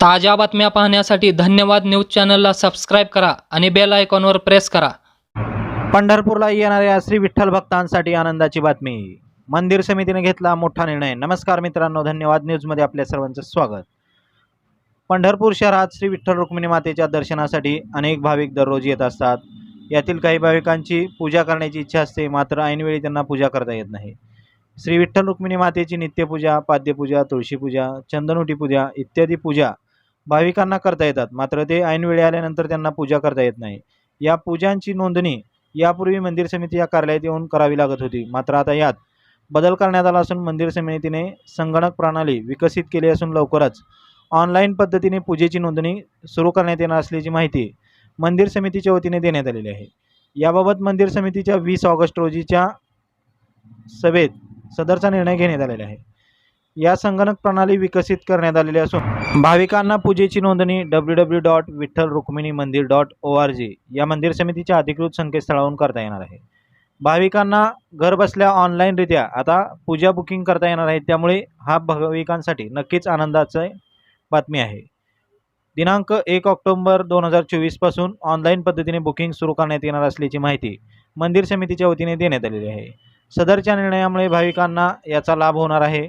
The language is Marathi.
ताज्या बातम्या पाहण्यासाठी धन्यवाद न्यूज चॅनलला सबस्क्राईब करा आणि बेल आयकॉनवर प्रेस करा. पंढरपूरला येणाऱ्या श्री विठ्ठल भक्तांसाठी आनंदाची बातमी. मंदिर समितीने घेतला मोठा निर्णय. नमस्कार मित्रांनो धन्यवाद. न्यूजमध्ये आपल्या सर्वांचं स्वागत. पंढरपूर शहरात श्री विठ्ठल रुक्मिणी मातेच्या दर्शनासाठी अनेक भाविक दररोज येत असतात. यातील काही भाविकांची पूजा करण्याची इच्छा असते मात्र ऐनवेळी त्यांना पूजा करता येत नाही. श्री विठ्ठल रुक्मिणी मातेची नित्यपूजा पाद्यपूजा तुळशीपूजा चंदनवटी पूजा इत्यादी पूजा भाविकांना करता येतात. मात्र ते ऐनवेळी आल्यानंतर त्यांना पूजा करता येत नाही. या पूजांची नोंदणी यापूर्वी मंदिर समिती या कार्यालयात येऊन करावी लागत होती. मात्र आता यात बदल करण्यात आला असून मंदिर समितीने संगणक प्रणाली विकसित केली असून लवकरच ऑनलाईन पद्धतीने पूजेची नोंदणी सुरू करण्यात येणार असल्याची माहिती मंदिर समितीच्या वतीने देण्यात आलेली आहे. याबाबत मंदिर समितीच्या वीस ऑगस्ट रोजीच्या सभेत सदरचा निर्णय घेण्यात आलेला आहे. या संगणक प्रणाली विकसित करण्यात आलेली असून भाविकांना पूजेची नोंदणी W W dot Vitthal Rukmini Mandir dot O R G या मंदिर समितीच्या अधिकृत संकेतस्थळावरून करता येणार आहे. भाविकांना घरबसल्या ऑनलाईनरित्या आता पूजा बुकिंग करता येणार आहे. त्यामुळे हा भाविकांसाठी नक्कीच आनंदाची बातमी आहे. दिनांक एक ऑक्टोंबर दोन हजार चोवीसपासून ऑनलाईन पद्धतीने बुकिंग सुरू करण्यात येणार असल्याची माहिती मंदिर समितीच्या वतीने देण्यात आलेली आहे. सदरच्या निर्णयामुळे भाविकांना याचा लाभ होणार आहे.